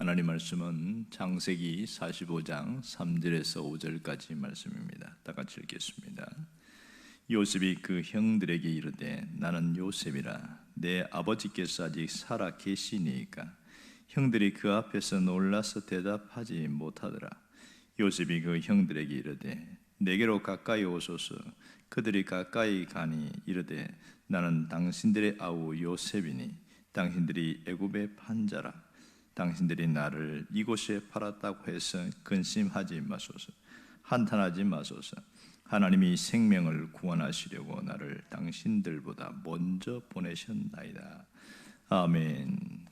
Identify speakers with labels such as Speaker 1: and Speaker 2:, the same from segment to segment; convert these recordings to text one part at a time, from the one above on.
Speaker 1: 하나님 말씀은 장세기 45장 3절에서 5절까지 말씀입니다. 다 같이 읽겠습니다. 요셉이 그 형들에게 이르되 나는 요셉이라 내 아버지께서 아직 살아 계시니까 형들이 그 앞에서 놀라서 대답하지 못하더라. 요셉이 그 형들에게 이르되 내게로 가까이 오소서 그들이 가까이 가니 이르되 나는 당신들의 아우 요셉이니 당신들이 애굽의 판자라 당신들이 나를 이곳에 팔았다고 해서 근심하지 마소서. 한탄하지 마소서. 하나님이 생명을 구원하시려고 나를 당신들보다 먼저 보내셨나이다. 아멘.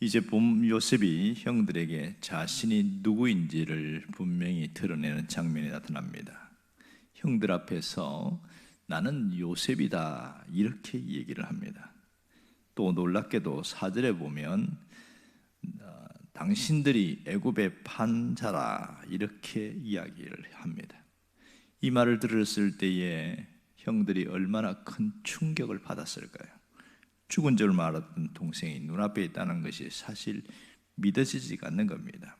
Speaker 1: 이제 봄 요셉이 형들에게 자신이 누구인지를 분명히 드러내는 장면이 나타납니다. 형들 앞에서 나는 요셉이다. 이렇게 얘기를 합니다. 또 놀랍게도 사절에 보면 어, 당신들이 애굽의 판자라 이렇게 이야기를 합니다. 이 말을 들었을 때에 형들이 얼마나 큰 충격을 받았을까요? 죽은 줄 알았던 동생이 눈앞에 있다는 것이 사실 믿어지지가 않는 겁니다.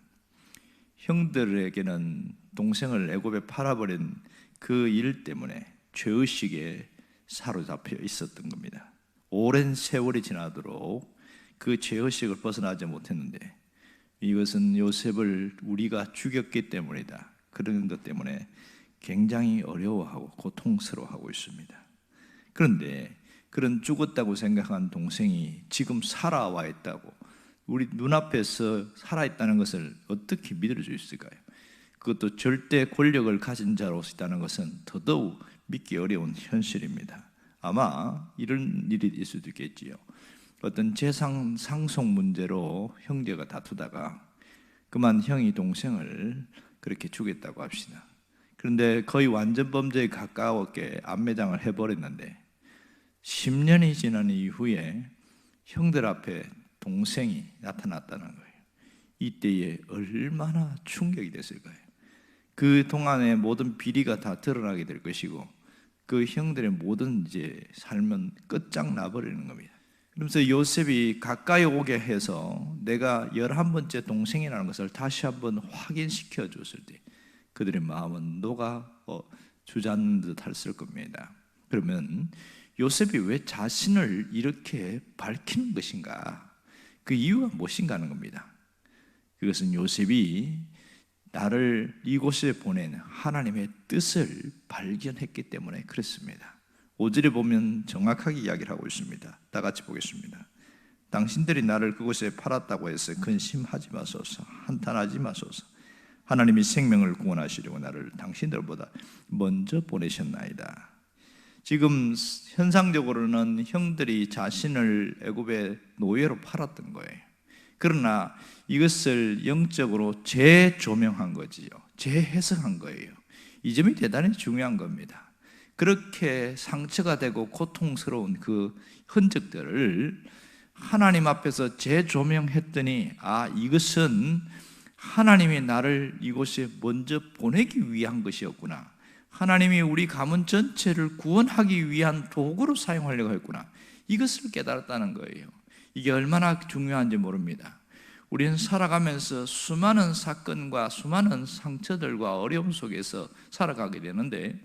Speaker 1: 형들에게는 동생을 애굽에 팔아버린 그 일 때문에 죄의식에 사로잡혀 있었던 겁니다. 오랜 세월이 지나도록 그 죄의식을 벗어나지 못했는데 이것은 요셉을 우리가 죽였기 때문이다. 그런 것 때문에 굉장히 어려워하고 고통스러워하고 있습니다. 그런데 그런 죽었다고 생각한 동생이 지금 살아와 있다고 우리 눈앞에서 살아있다는 것을 어떻게 믿을 수 있을까요? 그것도 절대 권력을 가진 자로서 있다는 것은 더더욱 믿기 어려운 현실입니다. 아마 이런 일이 있을 수도 있겠지요. 어떤 재산 상속 문제로 형제가 다투다가 그만 형이 동생을 그렇게 죽였다고 합시다. 그런데 거의 완전 범죄에 가까웠게 안매장을 해버렸는데 10년이 지난 이후에 형들 앞에 동생이 나타났다는 거예요. 이때에 얼마나 충격이 됐을까요? 그 동안의 모든 비리가 다 드러나게 될 것이고 그 형들의 모든 이제 삶은 끝장나 버리는 겁니다. 그러면서 요셉이 가까이 오게 해서 내가 열한 번째 동생이라는 것을 다시 한번 확인시켜 줬을 때 그들의 마음은 녹아 어, 주저앉는 듯 했을 겁니다. 그러면 요셉이 왜 자신을 이렇게 밝히는 것인가? 그 이유가 무엇인가 하는 겁니다. 그것은 요셉이 나를 이곳에 보낸 하나님의 뜻을 발견했기 때문에 그렇습니다. 5절에 보면 정확하게 이야기를 하고 있습니다. 다 같이 보겠습니다. 당신들이 나를 그곳에 팔았다고 해서 근심하지 마소서, 한탄하지 마소서. 하나님이 생명을 구원하시려고 나를 당신들보다 먼저 보내셨나이다. 지금 현상적으로는 형들이 자신을 애굽의 노예로 팔았던 거예요. 그러나 이것을 영적으로 재조명한 거지요. 재해석한 거예요. 이 점이 대단히 중요한 겁니다. 그렇게 상처가 되고 고통스러운 그 흔적들을 하나님 앞에서 재조명했더니 아 이것은 하나님이 나를 이곳에 먼저 보내기 위한 것이었구나. 하나님이 우리 가문 전체를 구원하기 위한 도구로 사용하려고 했구나. 이것을 깨달았다는 거예요. 이게 얼마나 중요한지 모릅니다. 우리는 살아가면서 수많은 사건과 수많은 상처들과 어려움 속에서 살아가게 되는데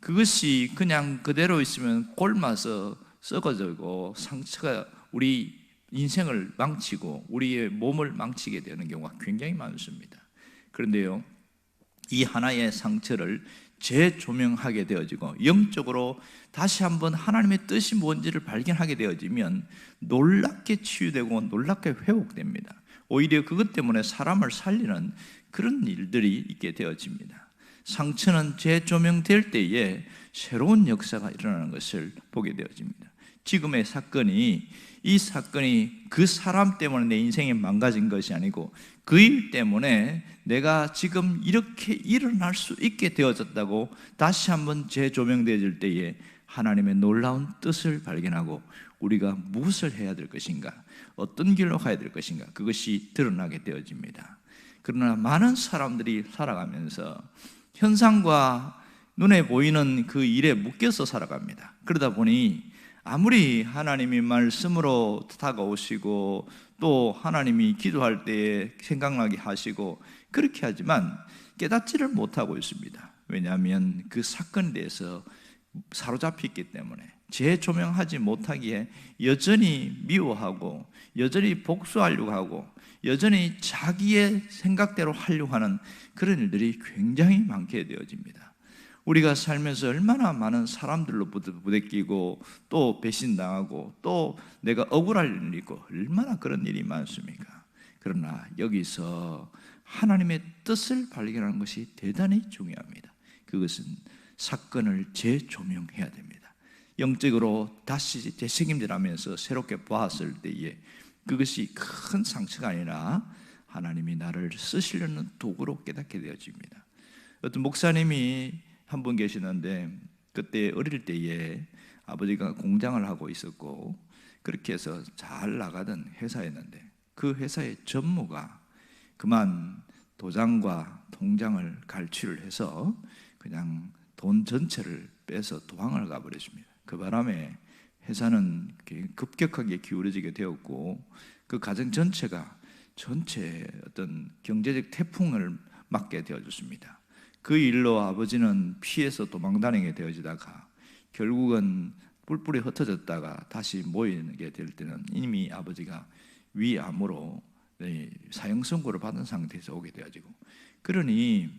Speaker 1: 그것이 그냥 그대로 있으면 골마서 썩어지고 상처가 우리 인생을 망치고 우리의 몸을 망치게 되는 경우가 굉장히 많습니다. 그런데요, 이 하나의 상처를 재조명하게 되어지고 영적으로 다시 한번 하나님의 뜻이 뭔지를 발견하게 되어지면 놀랍게 치유되고 놀랍게 회복됩니다. 오히려 그것 때문에 사람을 살리는 그런 일들이 있게 되어집니다. 상처는 재조명될 때에 새로운 역사가 일어나는 것을 보게 되어집니다. 지금의 사건이 이 사건이 그 사람 때문에 내 인생이 망가진 것이 아니고 그 일 때문에 내가 지금 이렇게 일어날 수 있게 되어졌다고 다시 한번 재조명되어질 때에 하나님의 놀라운 뜻을 발견하고 우리가 무엇을 해야 될 것인가, 어떤 길로 가야 될 것인가, 그것이 드러나게 되어집니다. 그러나 많은 사람들이 살아가면서 현상과 눈에 보이는 그 일에 묶여서 살아갑니다. 그러다 보니 아무리 하나님이 말씀으로 다가오시고 또 하나님이 기도할 때에 생각나게 하시고 그렇게 하지만 깨닫지를 못하고 있습니다. 왜냐하면 그 사건에 대해서 사로잡혔기 때문에 재조명하지 못하기에 여전히 미워하고 여전히 복수하려고 하고 여전히 자기의 생각대로 하려고 하는 그런 일들이 굉장히 많게 되어집니다. 우리가 살면서 얼마나 많은 사람들로 부대끼고 또 배신당하고 또 내가 억울할 일이 있고 얼마나 그런 일이 많습니까? 그러나 여기서 하나님의 뜻을 발견하는 것이 대단히 중요합니다. 그것은 사건을 재조명해야 됩니다. 영적으로 다시 재책임질하면서 새롭게 보았을 때에 그것이 큰 상처가 아니라 하나님이 나를 쓰시려는 도구로 깨닫게 되어집니다. 어떤 목사님이 한 분 계시는데 그때 어릴 때에 아버지가 공장을 하고 있었고 그렇게 해서 잘 나가던 회사였는데 그 회사의 전무가 그만 도장과 통장을 갈취를 해서 그냥 돈 전체를 빼서 도망을 가버렸습니다. 그 바람에 회사는 급격하게 기울어지게 되었고 그 가정 전체가 전체 어떤 경제적 태풍을 맞게 되어졌습니다. 그 일로 아버지는 피해서 도망다니게 되어지다가 결국은 뿔뿔이 흩어졌다가 다시 모이게 될 때는 이미 아버지가 위암으로 네, 사형 선고를 받은 상태에서 오게 되어지고 그러니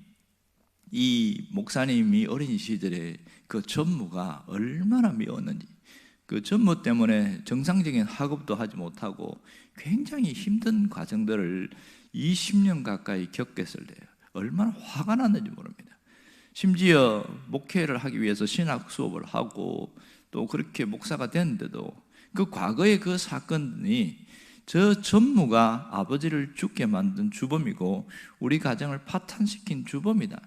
Speaker 1: 이 목사님이 어린 시절에 그 전무가 얼마나 미웠는지 그 전무 때문에 정상적인 학업도 하지 못하고 굉장히 힘든 과정들을 20년 가까이 겪었을 때요. 얼마나 화가 났는지 모릅니다. 심지어 목회를 하기 위해서 신학 수업을 하고 또 그렇게 목사가 됐는데도 그 과거의 그 사건이 저 전무가 아버지를 죽게 만든 주범이고 우리 가정을 파탄시킨 주범이다.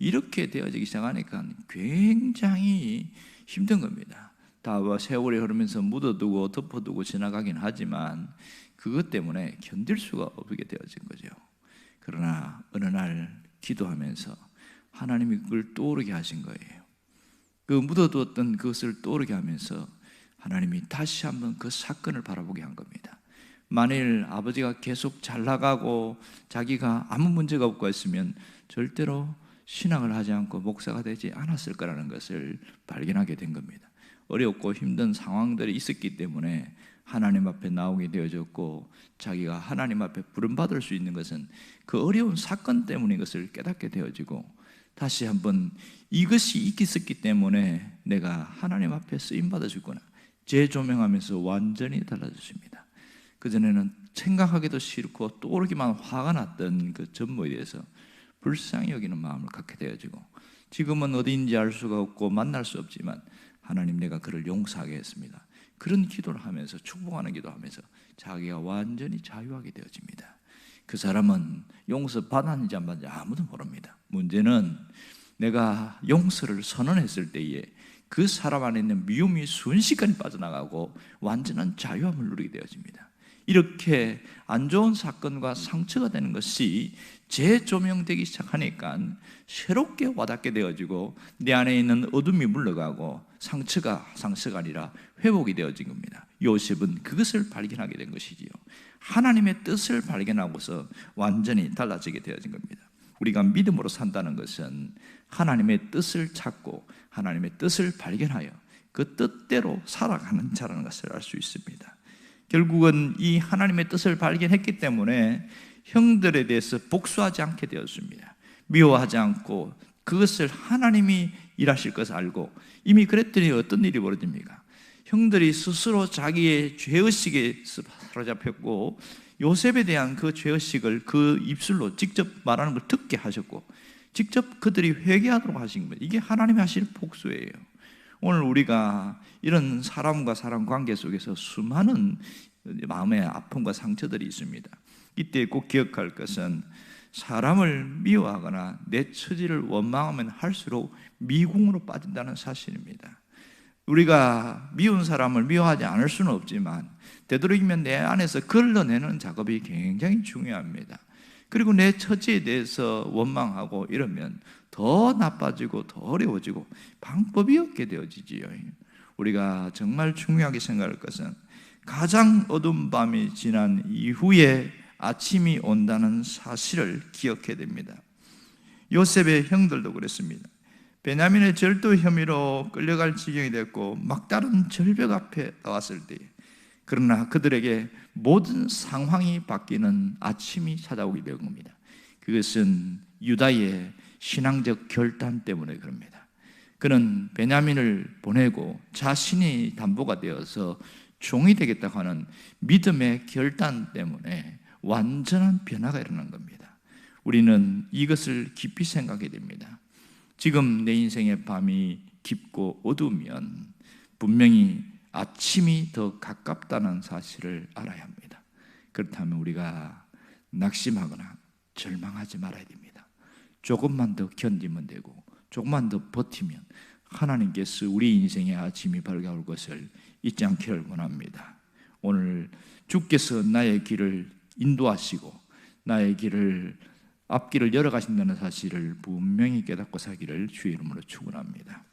Speaker 1: 이렇게 되어지기 시작하니까 굉장히 힘든 겁니다. 다 세월이 흐르면서 묻어두고 덮어두고 지나가긴 하지만 그것 때문에 견딜 수가 없게 되어진 거죠. 그러나 어느 날 기도하면서 하나님이 그걸 떠오르게 하신 거예요. 그 묻어두었던 그것을 떠오르게 하면서 하나님이 다시 한번 그 사건을 바라보게 한 겁니다. 만일 아버지가 계속 잘 나가고 자기가 아무 문제가 없고 했으면 절대로 신앙을 하지 않고 목사가 되지 않았을 거라는 것을 발견하게 된 겁니다. 어렵고 힘든 상황들이 있었기 때문에 하나님 앞에 나오게 되어졌고 자기가 하나님 앞에 부름 받을 수 있는 것은 그 어려운 사건 때문인 것을 깨닫게 되어지고 다시 한번 이것이 있었기 때문에 내가 하나님 앞에 쓰임 받아주구나 재조명하면서 완전히 달라졌습니다. 그 전에는 생각하기도 싫고 떠오르기만 화가 났던 그 전모에 대해서 불쌍히 여기는 마음을 갖게 되어지고 지금은 어디인지 알 수가 없고 만날 수 없지만 하나님 내가 그를 용서하게 했습니다. 그런 기도를 하면서 축복하는 기도하면서 자기가 완전히 자유하게 되어집니다. 그 사람은 용서 받았는지 안 받았는지 아무도 모릅니다. 문제는 내가 용서를 선언했을 때에 그 사람 안에 있는 미움이 순식간에 빠져나가고 완전한 자유함을 누리게 되어집니다. 이렇게 안 좋은 사건과 상처가 되는 것이 재조명되기 시작하니까 새롭게 와닿게 되어지고 내 안에 있는 어둠이 물러가고 상처가 상처가 아니라 회복이 되어진 겁니다. 요셉은 그것을 발견하게 된 것이지요. 하나님의 뜻을 발견하고서 완전히 달라지게 되어진 겁니다. 우리가 믿음으로 산다는 것은 하나님의 뜻을 찾고 하나님의 뜻을 발견하여 그 뜻대로 살아가는 자라는 것을 알 수 있습니다. 결국은 이 하나님의 뜻을 발견했기 때문에 형들에 대해서 복수하지 않게 되었습니다. 미워하지 않고 그것을 하나님이 일하실 것을 알고 이미 그랬더니 어떤 일이 벌어집니까? 형들이 스스로 자기의 죄의식에 사로잡혔고 요셉에 대한 그 죄의식을 그 입술로 직접 말하는 걸 듣게 하셨고 직접 그들이 회개하도록 하신 겁니다. 이게 하나님이 하실 복수예요. 오늘 우리가 이런 사람과 사람 관계 속에서 수많은 마음의 아픔과 상처들이 있습니다. 이때 꼭 기억할 것은 사람을 미워하거나 내 처지를 원망하면 할수록 미궁으로 빠진다는 사실입니다. 우리가 미운 사람을 미워하지 않을 수는 없지만 되도록이면 내 안에서 걸러내는 작업이 굉장히 중요합니다. 그리고 내 처지에 대해서 원망하고 이러면 더 나빠지고 더 어려워지고 방법이 없게 되어지지요. 우리가 정말 중요하게 생각할 것은 가장 어두운 밤이 지난 이후에 아침이 온다는 사실을 기억해야 됩니다. 요셉의 형들도 그랬습니다. 베냐민의 절도 혐의로 끌려갈 지경이 됐고 막다른 절벽 앞에 나왔을 때 그러나 그들에게 모든 상황이 바뀌는 아침이 찾아오게 된 겁니다. 그것은 유다의 신앙적 결단 때문에 그럽니다. 그는 베냐민을 보내고 자신이 담보가 되어서 종이 되겠다고 하는 믿음의 결단 때문에 완전한 변화가 일어난 겁니다. 우리는 이것을 깊이 생각해야 됩니다. 지금 내 인생의 밤이 깊고 어두우면 분명히 아침이 더 가깝다는 사실을 알아야 합니다. 그렇다면 우리가 낙심하거나 절망하지 말아야 됩니다. 조금만 더 견디면 되고 조금만 더 버티면 하나님께서 우리 인생의 아침이 밝아올 것을 잊지 않기를 원합니다. 오늘 주께서 나의 길을 인도하시고 나의 길을 앞길을 열어가신다는 사실을 분명히 깨닫고 사기를 주의 이름으로 축원합니다.